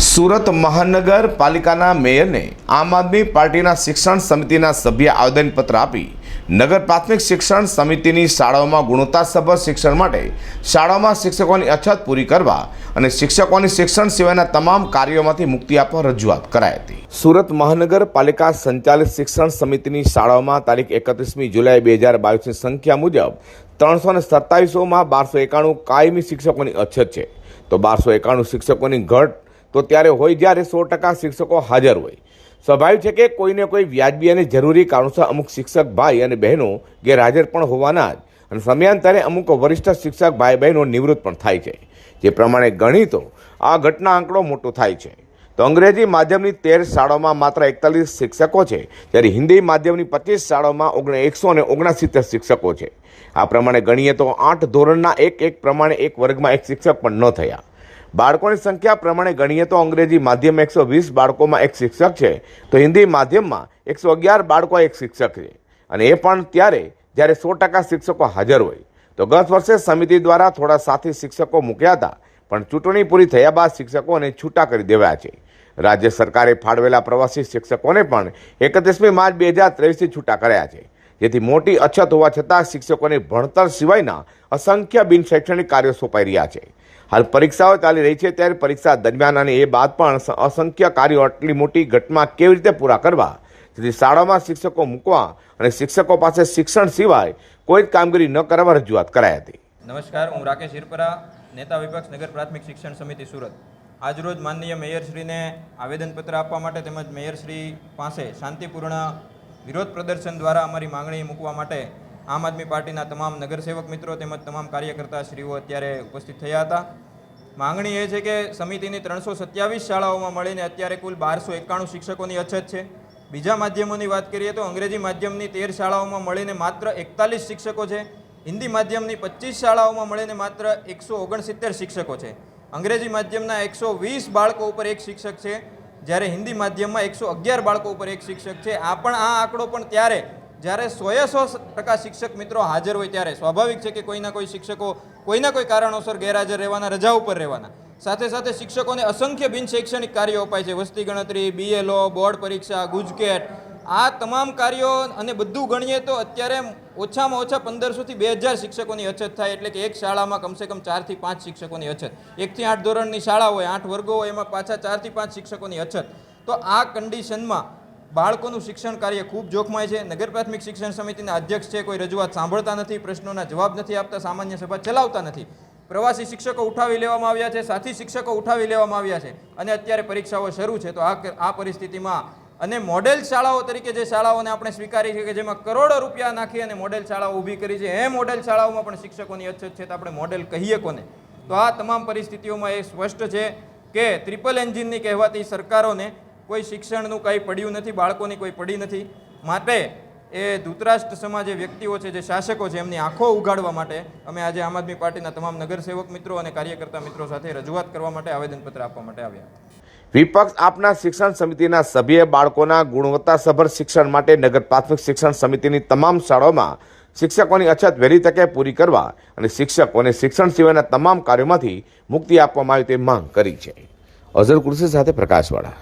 સુરત મહાનગરપાલિકાના મેયરને આમ આદમી પાર્ટીના શિક્ષણ સમિતિના સભ્ય આવેદનપત્ર આપી નગર પ્રાથમિક શિક્ષણ સમિતિની શાળાઓમાં ગુણવત્તાસભર શિક્ષણ માટે શાળાઓમાં શિક્ષકોની અછત પૂરી કરવા અને શિક્ષકોની શિક્ષણ સિવાયના તમામ કાર્યોમાંથી મુક્તિ આપવા રજૂઆત કરાઈ હતી. સુરત મહાનગરપાલિકા સંચાલિત શિક્ષણ સમિતિની શાળાઓમાં તારીખ એકત્રીસમી જુલાઈ બે હજાર બાવીસની સંખ્યા મુજબ ત્રણસો ને સત્તાવીસોમાં બારસો એકાણું કાયમી શિક્ષકોની અછત છે. તો બારસો એકાણું શિક્ષકોની ઘટ તો ત્યારે હોય જ્યારે સો ટકા શિક્ષકો હાજર હોય. સ્વાભાવિક છે કે કોઈને કોઈ વ્યાજબી અને જરૂરી કારણોસર અમુક શિક્ષક ભાઈ અને બહેનો ગેરહાજર પણ હોવાના જ અને સમયાંતરે અમુક વરિષ્ઠ શિક્ષક ભાઈ બહેનો નિવૃત્ત પણ થાય છે. જે પ્રમાણે ગણિતો આ ઘટના આંકડો મોટો થાય છે. તો અંગ્રેજી માધ્યમની તેર શાળાઓમાં માત્ર એકતાલીસ શિક્ષકો છે, જ્યારે હિન્દી માધ્યમની પચીસ શાળાઓમાં ઓગણ એકસો અને ઓગણસિત્તેર શિક્ષકો છે. આ પ્રમાણે ગણીએ તો આઠ ધોરણના એક એક પ્રમાણે એક વર્ગમાં એક શિક્ષક પણ ન થયા. બાળકોની સંખ્યા પ્રમાણે ગણીએ તો અંગ્રેજી માધ્યમ એકસો વીસ બાળકોમાં એક શિક્ષક છે, તો હિન્દી માધ્યમમાં એકસો અગિયાર બાળકો એક શિક્ષક છે. અને એ પણ ત્યારે જ્યારે સો ટકા શિક્ષકો હાજર હોય. તો ગત વર્ષે સમિતિ દ્વારા થોડા સાથી શિક્ષકો મૂક્યા હતા, પણ ચૂંટણી પૂરી થયા બાદ શિક્ષકોને છૂટા કરી દેવાયા છે. રાજ્ય સરકારે ફાળવેલા પ્રવાસી શિક્ષકોને પણ એકત્રીસમી માર્ચ બે હજાર ત્રેવીસથી છૂટા કર્યા છે. જેથી મોટી અછત હોવા છતાં શિક્ષકોને ભણતર સિવાયના અસંખ્ય બિનશૈક્ષણિક કાર્યો સોંપાઈ રહ્યા છે. હાલ પરીક્ષાઓ ચાલી રહી છે ત્યારે પરીક્ષા દરમિયાન અને એ બાદ પણ અસંખ્ય કાર્યો આટલી મોટી ઘટમાં કેવી રીતે પૂરા કરવા? જેથી શાળામાં શિક્ષકો મૂકવા અને શિક્ષકો પાસે શિક્ષણ સિવાય કોઈ જ કામગીરી ન કરવા રજૂઆત કરાઈ હતી. નમસ્કાર, હું રાકેશ હિરપરા, નેતા વિપક્ષ નગર પ્રાથમિક શિક્ષણ સમિતિ સુરત. આજરોજ માનનીય મેયરશ્રીને આવેદનપત્ર આપવા માટે તેમજ મેયરશ્રી પાસે શાંતિપૂર્ણ વિરોધ પ્રદર્શન દ્વારા અમારી માંગણી મૂકવા માટે આમ આદમી પાર્ટીના તમામ નગરસેવક મિત્રો તેમજ તમામ કાર્યકર્તા શ્રીઓ અત્યારે ઉપસ્થિત થયા હતા. માંગણી એ છે કે સમિતિની ત્રણસો સત્યાવીસ શાળાઓમાં મળીને અત્યારે કુલ બારસો એકાણું શિક્ષકોની અછત છે. બીજા માધ્યમોની વાત કરીએ તો અંગ્રેજી માધ્યમની તેર શાળાઓમાં મળીને માત્ર એકતાલીસ શિક્ષકો છે. હિન્દી માધ્યમની પચીસ શાળાઓમાં મળીને માત્ર એકસો ઓગણસિત્તેર શિક્ષકો છે. અંગ્રેજી માધ્યમના એકસો વીસ બાળકો ઉપર એક શિક્ષક છે. જ્યારે હિન્દી માધ્યમમાં એકસો અગિયાર બાળકો ઉપર એક શિક્ષક છે. આ પણ આ આંકડો પણ ત્યારે જ્યારે સોએ સો ટકા શિક્ષક મિત્રો હાજર હોય ત્યારે સ્વાભાવિક છે કે કોઈના કોઈ શિક્ષકો કોઈના કોઈ કારણોસર ગેરહાજર રહેવાના, રજા ઉપર રહેવાના. સાથે સાથે શિક્ષકોને અસંખ્ય બિન શૈક્ષણિક કાર્યો અપાય છે. વસ્તી ગણતરી બીએલઓ બોર્ડ પરીક્ષા, ગુજકેટ. આ તમામ કાર્યો અને બધું ગણીએ તો અત્યારે ઓછામાં ઓછા પંદરસોથી બે હજાર શિક્ષકોની અછત થાય એટલે કે એક શાળામાં કમસે કમ ચારથી પાંચ શિક્ષકોની અછત. એકથી આઠ ધોરણની શાળા હોય, આઠ વર્ગો હોય, એમાં પાછા ચારથી પાંચ શિક્ષકોની અછત. તો આ કન્ડિશનમાં બાળકોનું શિક્ષણ કાર્ય ખૂબ જોખમાય છે. નગર પ્રાથમિક શિક્ષણ સમિતિના અધ્યક્ષ છે, કોઈ રજૂઆત સાંભળતા નથી, પ્રશ્નોના જવાબ નથી આપતા, સામાન્ય સભા ચલાવતા નથી. પ્રવાસી શિક્ષકો ઉઠાવી લેવામાં આવ્યા છે, સાથી શિક્ષકો ઉઠાવી લેવામાં આવ્યા છે અને અત્યારે પરીક્ષાઓ શરૂ છે. તો આ આ પરિસ્થિતિમાં અને મોડેલ શાળાઓ તરીકે જે શાળાઓને આપણે સ્વીકારી છે કે જેમાં કરોડો રૂપિયા નાખી અને મોડેલ શાળાઓ ઊભી કરી છે, એ મોડેલ શાળાઓમાં પણ શિક્ષકોની અછત છે તો આપણે મોડેલ કહીએ કોને? તો આ તમામ પરિસ્થિતિઓમાં એ સ્પષ્ટ છે કે ટ્રિપલ એન્જિનની કહેવાતી સરકારોને કોઈ શિક્ષણનું કંઈ પડ્યું નથી, બાળકોની કોઈ પડી નથી. માટે એ ધૂતરાષ્ટ્ર સમાજે વ્યક્તિઓ છે, જે શાસકો છે, એમની આંખો ઉગાડવા માટે અમે આજે આમ આદમી પાર્ટીના તમામ નગરસેવક મિત્રો અને કાર્યકર્તા મિત્રો સાથે રજૂઆત કરવા માટે આવેદનપત્ર આપવા માટે આવ્યા. વિપક્ષ આપના શિક્ષણ સમિતિના સભ્યએ બાળકોના ગુણવત્તાસભર શિક્ષણ માટે નગર પ્રાથમિક શિક્ષણ સમિતિની તમામ શાળાઓમાં શિક્ષકોની અછત વહેલી તકે પૂરી કરવા અને શિક્ષકોને શિક્ષણ સિવાયના તમામ કાર્યોમાંથી મુક્તિ આપવામાં આવે તે માંગ કરી છે. અઝર કુર્સી સાથે પ્રકાશવાળા.